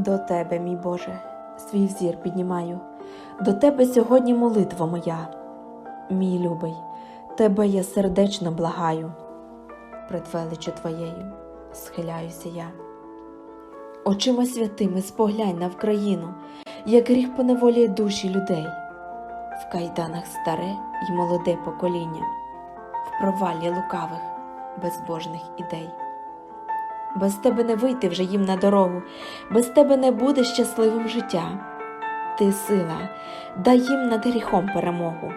До тебе, мій Боже, свій взір піднімаю, до тебе сьогодні молитва моя. Мій любий, тебе я сердечно благаю, пред величю твоєю схиляюся я. Очима святими споглянь на Вкраїну, як гріх поневолює душі людей, в кайданах старе й молоде покоління, в провалі лукавих, безбожних ідей. Без тебе не вийти вже їм на дорогу, без тебе не буде щасливим життя. Ти сила, дай їм над гріхом перемогу,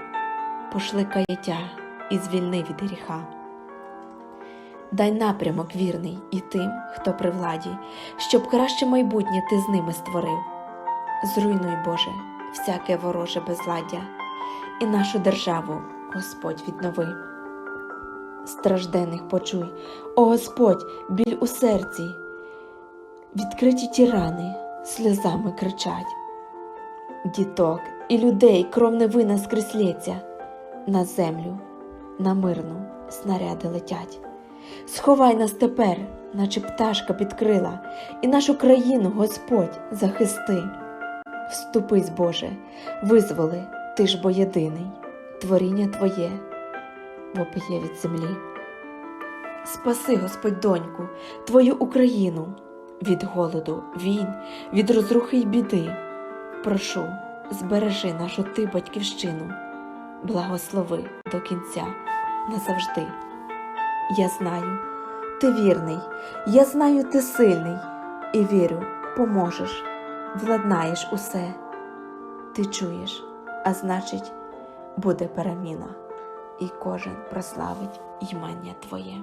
пошли каяття і звільни від гріха. Дай напрямок вірний і тим, хто при владі, щоб краще майбутнє ти з ними створив. Зруйнуй, Боже, всяке вороже безладдя, і нашу державу Господь віднови. Страждених почуй, о Господь, біль у серці, відкриті ті рани сльозами кричать. Діток і людей кров невина скрізь лється, на землю, на мирну снаряди летять. Сховай нас тепер, наче пташка під крила, і нашу країну, Господь, захисти. Вступись, Боже, визволи, ти ж бо єдиний, творіння Твоє вопиє від землі. Спаси, Господь, доньку, Твою Україну від голоду, війн, від розрухи й біди. Прошу, збережи нашу ти батьківщину, благослови до кінця назавжди. Я знаю, ти вірний, я знаю, ти сильний, і вірю, поможеш, владнаєш усе. Ти чуєш, а значить, буде переміна, і кожен прославить ймення Твоє.